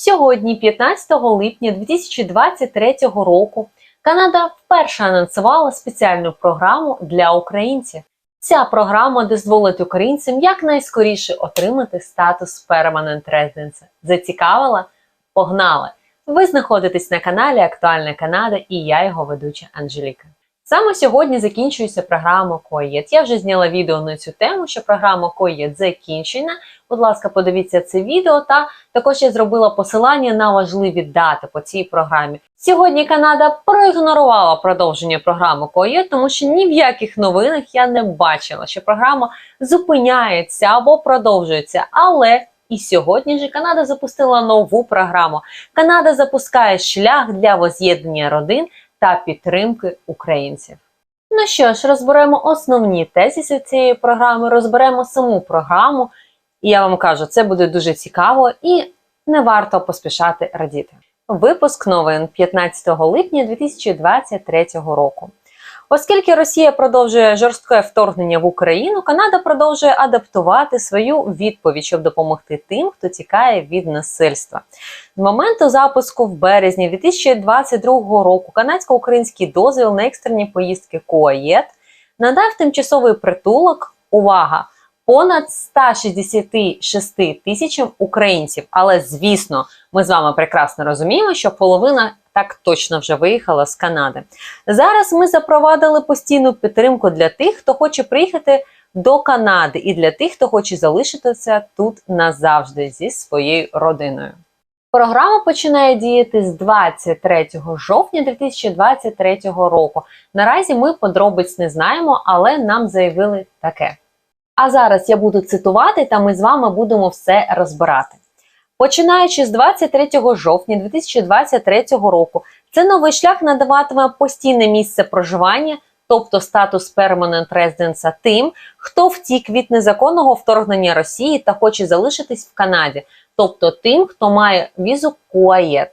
Сьогодні, 15 липня 2023 року, Канада вперше анонсувала спеціальну програму для українців. Ця програма дозволить українцям якнайскоріше отримати статус Permanent Residence. Зацікавила? Погнали! Ви знаходитесь на каналі Актуальна Канада і я його ведуча Анжеліка. Саме сьогодні закінчується програма КОЄД. Я вже зняла відео на цю тему, що програма КОЄД закінчена. Будь ласка, подивіться це відео та також я зробила посилання на важливі дати по цій програмі. Сьогодні Канада проігнорувала продовження програми КОЄД, тому що ні в яких новинах я не бачила, що програма зупиняється або продовжується. Але і сьогодні ж Канада запустила нову програму. Канада запускає шлях для воз'єднання родин та підтримки українців. Ну що ж, розберемо основні тезіси цієї програми, розберемо саму програму. І я вам кажу, це буде дуже цікаво і не варто поспішати радіти. Випуск новин 15 липня 2023 року. Оскільки Росія продовжує жорстке вторгнення в Україну, Канада продовжує адаптувати свою відповідь, щоб допомогти тим, хто тікає від насильства. З моменту запуску в березні 2022 року канадсько-український дозвіл на екстрені поїздки КОАЄД надав тимчасовий притулок. Увага! Понад 166 тисячам українців. Але звісно, ми з вами прекрасно розуміємо, що половина так точно вже виїхала з Канади. Зараз ми запровадили постійну підтримку для тих, хто хоче приїхати до Канади, і для тих, хто хоче залишитися тут назавжди зі своєю родиною. Програма починає діяти з 23 жовтня 2023 року. Наразі ми подробиць не знаємо, але нам заявили таке. А зараз я буду цитувати, та ми з вами будемо все розбирати. Починаючи з 23 жовтня 2023 року, це новий шлях надаватиме постійне місце проживання, тобто статус Permanent Residence тим, хто втік від незаконного вторгнення Росії та хоче залишитись в Канаді, тобто тим, хто має візу КУАЄД.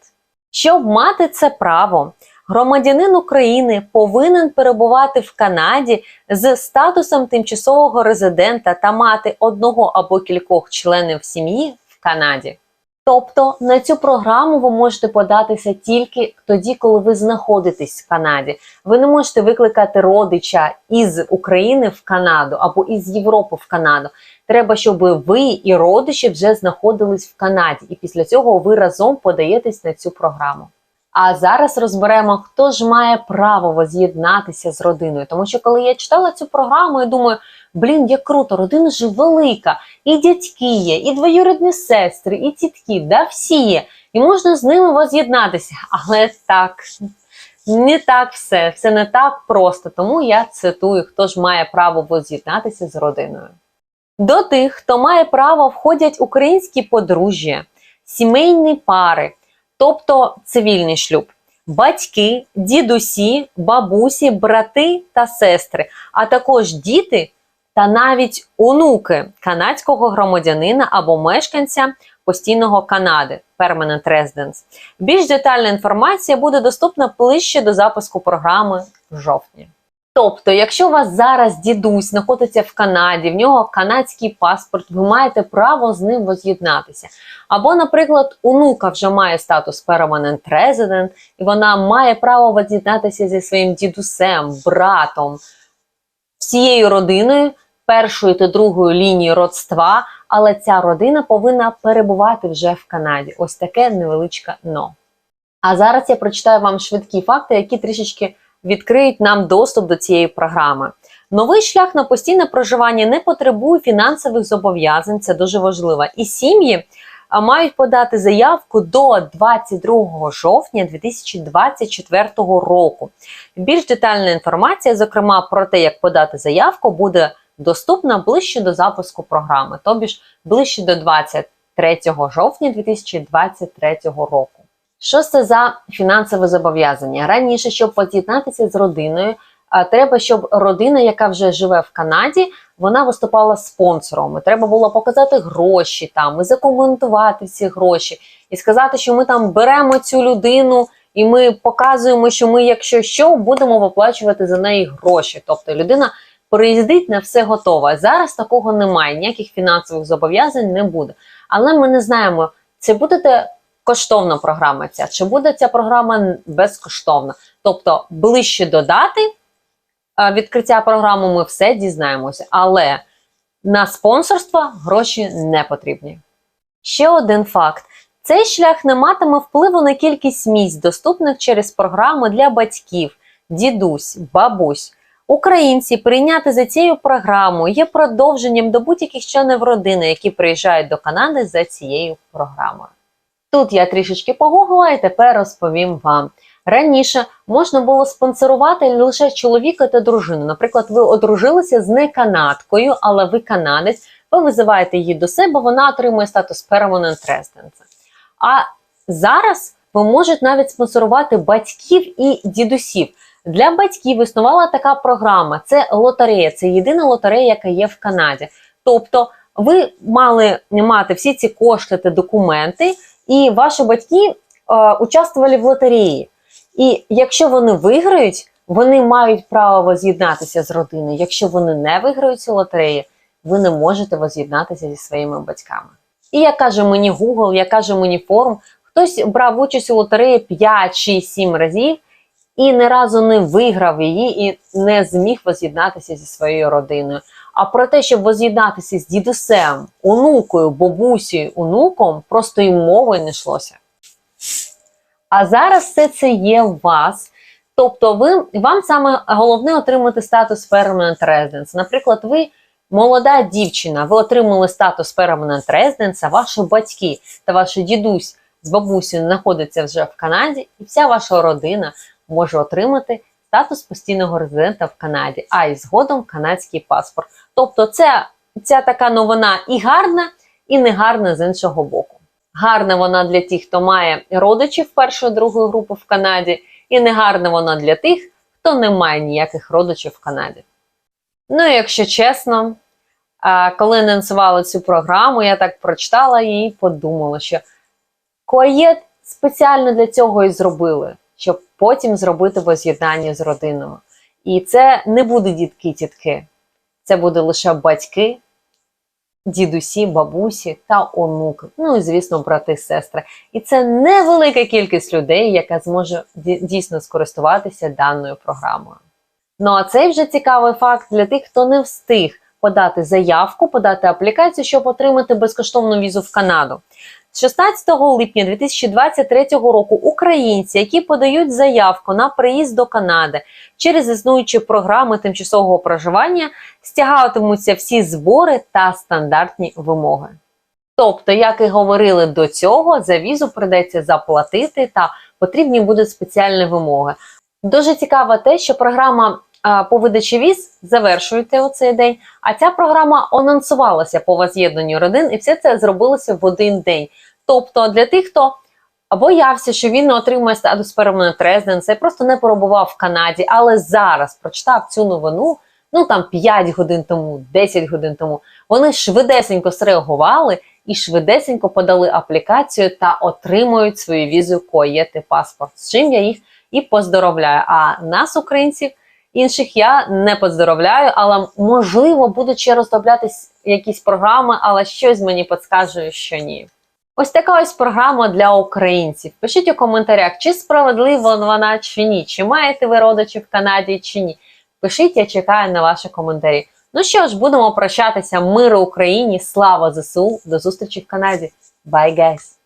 Щоб мати це право, громадянин України повинен перебувати в Канаді з статусом тимчасового резидента та мати одного або кількох членів сім'ї в Канаді. Тобто на цю програму ви можете податися тільки тоді, коли ви знаходитесь в Канаді. Ви не можете викликати родича із України в Канаду або із Європи в Канаду. Треба, щоб ви і родичі вже знаходились в Канаді, і після цього ви разом подаєтесь на цю програму. А зараз розберемо, хто ж має право воз'єднатися з родиною. Тому що коли я читала цю програму, я думаю, блін, як круто, родина ж велика, і дядьки є, і двоюрідні сестри, і тітки, да, всі є. І можна з ними воз'єднатися. Але так, не так все, все не так просто. Тому я цитую, хто ж має право воз'єднатися з родиною. До тих, хто має право, входять українські подружжя, сімейні пари тобто цивільний шлюб, батьки, дідусі, бабусі, брати та сестри, а також діти та навіть онуки канадського громадянина або мешканця постійного Канади Permanent Residence. Більш детальна інформація буде доступна ближче до запуску програми в жовтні. Тобто, якщо у вас зараз дідусь знаходиться в Канаді, в нього канадський паспорт, ви маєте право з ним воз'єднатися. Або, наприклад, онука вже має статус Permanent Resident, і вона має право воз'єднатися зі своїм дідусем, братом, всією родиною, першою та другою лінією родства, але ця родина повинна перебувати вже в Канаді. Ось таке невеличке но. А зараз я прочитаю вам швидкі факти, які трішечки відкриють нам доступ до цієї програми. Новий шлях на постійне проживання не потребує фінансових зобов'язань, це дуже важливо. І сім'ї мають подати заявку до 22 жовтня 2024 року. Більш детальна інформація, зокрема про те, як подати заявку, буде доступна ближче до запуску програми, тобі ж ближче до 23 жовтня 2023 року. Що це за фінансове зобов'язання? Раніше, щоб воз'єднатися з родиною, треба, щоб родина, яка вже живе в Канаді, вона виступала спонсором. Треба було показати гроші там, і закоментувати ці гроші, і сказати, що ми там беремо цю людину, і ми показуємо, що ми, якщо що, будемо виплачувати за неї гроші. Тобто людина приїздить на все готове. Зараз такого немає, ніяких фінансових зобов'язань не буде. Але ми не знаємо, це будете коштовна програма ця, чи буде ця програма безкоштовна. Тобто, ближче до дати е, відкриття програми ми все дізнаємося. Але на спонсорство гроші не потрібні. Ще один факт: цей шлях не матиме впливу на кількість місць, доступних через програми для батьків, дідусь, бабусь. Українці прийняти за цією програмою є продовженням до будь-яких членів родини, які приїжджають до Канади за цією програмою. Тут я трішечки погуглила і тепер розповім вам. Раніше можна було спонсорувати лише чоловіка та дружину. Наприклад, ви одружилися з неканадкою, але ви канадець, ви визиваєте її до себе, вона отримує статус Permanent Residence. А зараз ви можете навіть спонсорувати батьків і дідусів. Для батьків існувала така програма: це лотерея, це єдина лотерея, яка є в Канаді. Тобто, ви мали мати всі ці кошти та документи, і ваші батьки е, участвували в лотереї. І якщо вони виграють, вони мають право воз'єднатися з родиною. Якщо вони не виграють цю лотерею, ви не можете воз'єднатися зі своїми батьками. І як каже мені Google, як каже мені форум, хтось брав участь у лотереї 5, 6, 7 разів і ні разу не виграв її і не зміг воз'єднатися зі своєю родиною. А про те, щоб воз'єднатися з дідусем, онукою, бабусею, онуком, просто й мови не йшлося. А зараз все це є в вас. Тобто, ви вам саме головне отримати статус Permanent Residence. Наприклад, ви молода дівчина, ви отримали статус Permanent Residence, а ваші батьки та ваш дідусь з бабусею знаходяться вже в Канаді, і вся ваша родина може отримати статус постійного резидента в Канаді, а й згодом канадський паспорт. Тобто, це ця така новина і гарна, і не гарна з іншого боку. Гарна вона для тих, хто має родичів першої другої групи в Канаді, і не гарна вона для тих, хто не має ніяких родичів в Канаді. Ну, якщо чесно, коли анонсували цю програму, я так прочитала і подумала, що Коєт спеціально для цього і зробили, щоб потім зробити воз'єднання з родиною. І це не буде дітки-тітки, це буде лише батьки, дідусі, бабусі та онуки. Ну і звісно, брати, сестри. І це невелика кількість людей, яка зможе дійсно скористуватися даною програмою. Ну а цей вже цікавий факт для тих, хто не встиг подати заявку, подати аплікацію, щоб отримати безкоштовну візу в Канаду. З 16 липня 2023 року українці, які подають заявку на приїзд до Канади через існуючі програми тимчасового проживання, стягатимуться всі збори та стандартні вимоги. Тобто, як і говорили до цього, за візу придеться заплатити та потрібні будуть спеціальні вимоги. Дуже цікаво те, що програма по видачі віз завершується у цей день, а ця програма анонсувалася по воз'єднанню родин, і все це зробилося в один день. Тобто для тих, хто боявся, що він не отримує статус Residence, і просто не перебував в Канаді, але зараз прочитав цю новину, ну там 5 годин тому, 10 годин тому, вони швидесенько среагували і швидесенько подали аплікацію та отримують свою візу коєти паспорт. З чим я їх і поздоровляю. А нас, українців, інших я не поздоровляю, але можливо будуть ще роздроблятись якісь програми, але щось мені підказує, що ні. Ось така ось програма для українців. Пишіть у коментарях, чи справедлива вона чи ні, чи маєте ви родичів в Канаді чи ні. Пишіть, я чекаю на ваші коментарі. Ну що ж, будемо прощатися. Миру Україні, слава ЗСУ. До зустрічі в Канаді. Bye, guys!